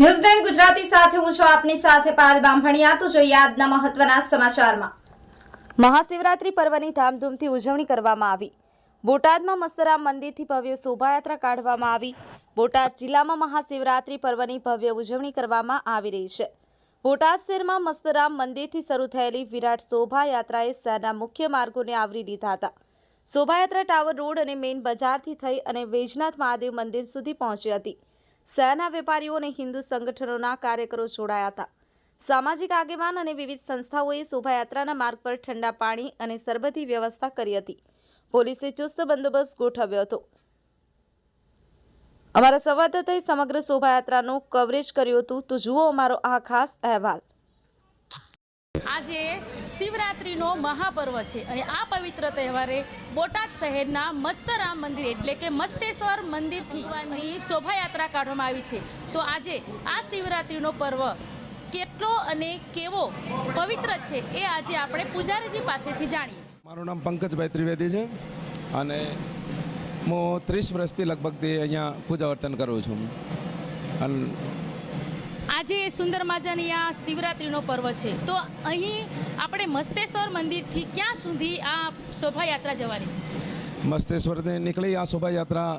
ન્યૂઝલેન્ડ ગુજરાતી સાથે હું છું આપની સાથે પાલ બામભણિયા. તો જોઈએ આજના મહત્વના સમાચારમાં. મહાશિવરાત્રી પર્વની ધામધૂમથી ઉજવણી કરવામાં આવી. બોટાદમાં મસ્તરામ મંદિરથી ભવ્ય શોભાયાત્રા કાઢવામાં આવી. બોટાદ જિલ્લામાં મહાશિવરાત્રી પર્વની ભવ્ય ઉજવણી કરવામાં આવી રહી છે. બોટાદ શહેરમાં મસ્તરામ મંદિરથી શરૂ થયેલી વિરાટ શોભાયાત્રાએ શહેરના મુખ્ય માર્ગોને આવરી લીધા હતા. શોભાયાત્રા ટાવર રોડ અને મેઇન બજારથી થઈ અને વૈજનાથ મહાદેવ મંદિર સુધી પહોંચી હતી. શહેરના વેપારીઓ અને હિન્દુ સંગઠનોના કાર્યકરો જોડાયા હતા. સામાજિક આગેવાન અને વિવિધ સંસ્થાઓએ શોભાયાત્રાના માર્ગ પર ઠંડા પાણી અને સરબતની વ્યવસ્થા કરી હતી. પોલીસે ચુસ્ત બંદોબસ્ત ગોઠવ્યો હતો. અમારા સંવાદદાતાએ સમગ્ર શોભાયાત્રાનું કવરેજ કર્યું હતું. તો જુઓ અમારો આ ખાસ અહેવાલ. આજે શિવરાત્રિનો મહાપર્વ છે અને આ પવિત્ર તહેવારે બોટાદ શહેરના મસ્તરામ મંદિર એટલે કે મસ્તેશ્વર મંદિરથી શોભાયાત્રા કાઢવામાં આવી છે. તો આજે આ શિવરાત્રિનો પર્વ કેટલો અને કેવો પવિત્ર છે એ આજે આપણે પૂજારીજી પાસેથી જાણીએ. મારું નામ પંકજભાઈ ત્રિવેદી છે અને હું ત્રીસ વર્ષથી લગભગથી અહીંયા પૂજા અર્ચન કરું છું. અને આજે સુંદર માજાની આ શિવરાત્રિનો પર્વ છે. તો અહીં આપણે મસ્તેશ્વર મંદિરથી ક્યાં સુધી આ શોભાયાત્રા જવાની છે? મસ્તેશ્વરથી નીકળી આ શોભાયાત્રા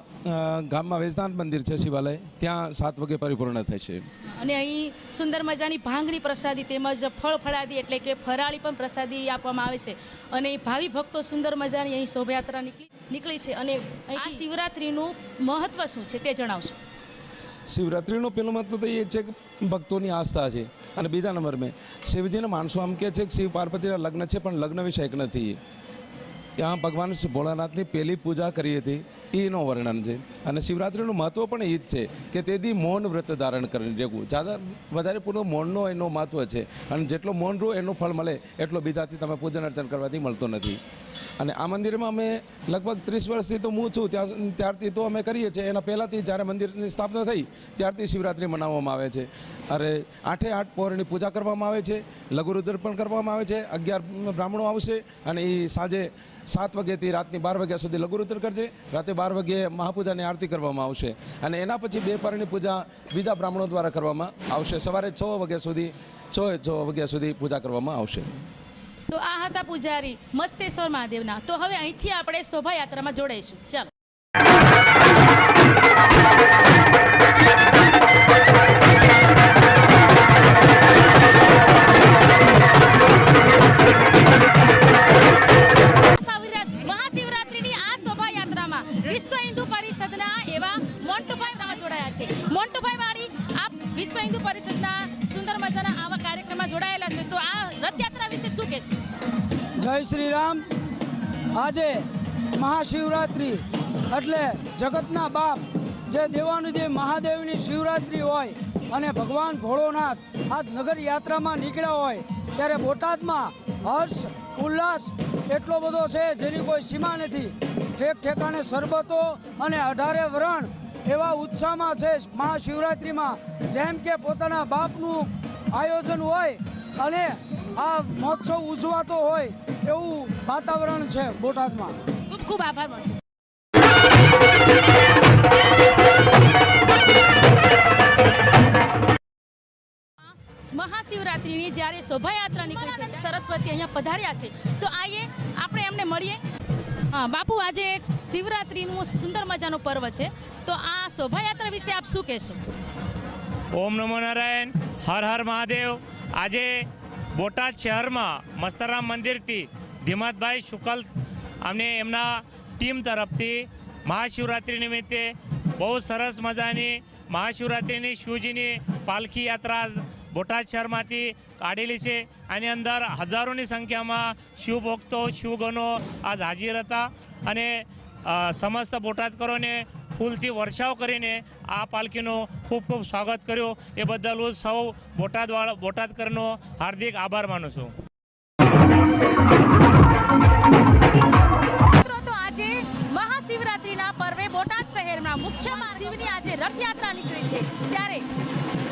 ગામમાં વેજદાન મંદિર છે શિવાલય. ત્યાં સાત વાગે પરિપૂર્ણ થશે અને અહીં સુંદર મજાની ભાંગણી પ્રસાદી તેમજ ફળ ફળાદી એટલે કે ફરાળી પણ પ્રસાદી આપવામાં આવે છે. અને ભાવિ ભક્તો સુંદર મજાની અહીં શોભાયાત્રા નીકળી નીકળી છે. અને અહીં શિવરાત્રિનું મહત્વ શું છે તે જણાવશો? શિવરાત્રિનું પહેલો મહત્વ તો એ છે કે ભક્તોની આસ્થા છે. અને બીજા નંબર મેં શિવજીને માણસો આમ કહે છે કે શિવ પાર્વતીના લગ્ન છે, પણ લગ્ન વિષયક નથી. ત્યાં ભગવાન ભોળાનાથની પહેલી પૂજા કરી હતી. એનું વર્ણન છે. અને શિવરાત્રિનું મહત્ત્વ પણ એ જ છે કે તેથી મૌન વ્રત ધારણ કરીને રહેવું. જ્યાદા વધારે પૂરો મૌનનો એનો મહત્ત્વ છે. અને જેટલો મૌન રહો, એનું ફળ મળે, એટલો બીજાથી તમે પૂજન અર્ચન કરવાથી મળતો નથી. અને આ મંદિરમાં અમે લગભગ ત્રીસ વર્ષથી તો હું છું, ત્યાં ત્યારથી તો અમે કરીએ છીએ. એના પહેલાંથી જ્યારે મંદિરની સ્થાપના થઈ, ત્યારથી શિવરાત્રિ મનાવવામાં આવે છે. અરે આઠે આઠ પૌરની પૂજા કરવામાં આવે છે લઘુરુદ્ર પણ કરવામાં આવે છે, અગિયાર બ્રાહ્મણો આવશે અને એ સાંજે સાત વાગ્યાથી રાતની બાર વાગ્યા સુધી લઘુરુદ્ર કરશે રાતે બાર વાગ્યે મહાપૂજાની આરતી કરવામાં આવશે. અને એના પછી બે પારની પૂજા બીજા બ્રાહ્મણો દ્વારા કરવામાં આવશે. સવારે છ વાગ્યા સુધી છ વાગ્યા સુધી પૂજા કરવામાં આવશે. તો આ હતા પૂજારી મસ્તેશ્વર મહાદેવના. તો હવે અહીંથી આપણે શોભાયાત્રામાં જોડાઈશું. ચાલો. પરિષદના સુંદર મજાના આવા કાર્યક્રમમાં જોડાયેલા છે. તો આ રથયાત્રા વિશે શું કહેશો? જય શ્રી રામ આજે મહાશિવરાત્રિ એટલે જગતના બાપ જે દેવાનુદેવ મહાદેવની શિવરાત્રિ હોય અને ભગવાન ભોળોનાથ આ નગર યાત્રામાં નીકળ્યા હોય, ત્યારે બોટાદમાં હર્ષ, ઉલ્લાસ એટલો બધો છે જેની કોઈ સીમા નથી. ઠેક ઠેકાણે શરબતો અને અઢારે વરણ એવા ઉત્સાહમાં છે મહાશિવરાત્રિમાં, જેમ કે પોતાના બાપનું આયોજન હોય અને આ મહોત્સવ ઉજવાતો હોય એવું વાતાવરણ છે બોટાદમાં. ખૂબ ખૂબ આભાર મહાશિવરાત્રિની જ્યારે શોભાયાત્રા નીકળી છે, સરસ્વતી અહીંયા પધાર્યા છે, તો આઈએ આપણે એમને મળીએ. બાપુ, આજે શિવરાત્રિનું સુંદર મજાનો પર્વ છે. તો આ શોભાયાત્રા વિશે આપ શું કહેશો? ઓમ નમો નારાયણ, હર હર મહાદેવ. આજે બોટાદ શહેરમાં મસ્તરામ મંદિરથી ધીમતભાઈ શુકલ અમને એમના ટીમ તરફથી મહાશિવરાત્રિ નિમિત્તે બહુ સરસ મજાની મહાશિવરાત્રિની શિવજીની પાલખી યાત્રા બોટાદ શહેરમાંથી કાઢેલી છે. આની અંદર હજારોની સંખ્યામાં શિવભક્તો, શિવગણો આજ હાજર હતા અને સમસ્ત બોટાદકરોને ફૂલથી વર્ષાવ કરીને આ પાલખીનું ખૂબ ખૂબ સ્વાગત કર્યું. એ બદલ હું સૌ બોટાદવાળા, બોટાદકરનો હાર્દિક આભાર માનું છું. મહાશિવરાત્રિના પર્વે બોટાદ શહેરના મુખ્ય શિવની આજે રથયાત્રા નીકળી છે. ત્યારે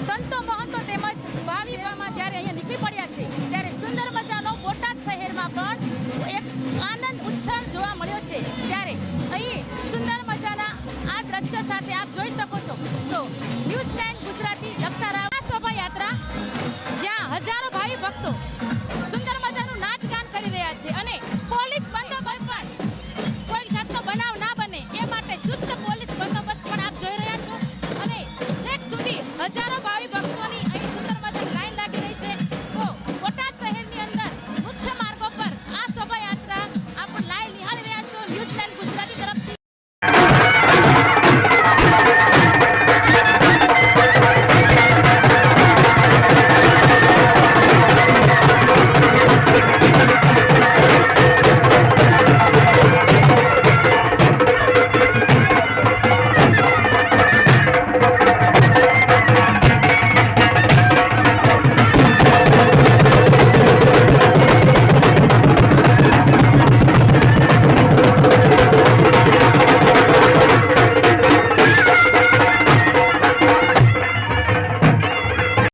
સંતો મહંતો તેમજ ભાવિમાં જ્યારે અહીંયા નીકળી પડ્યા છે ત્યારે સુંદર મજાનો બોટાદ શહેરમાં પણ એક આનંદ ઉત્સાહ જોવા મળ્યો છે. ત્યારે અહીં સુંદર મજાના આ દ્રશ્ય સાથે આપ જોઈ શકો છો. તો ન્યૂઝ નાઇન ગુજરાતી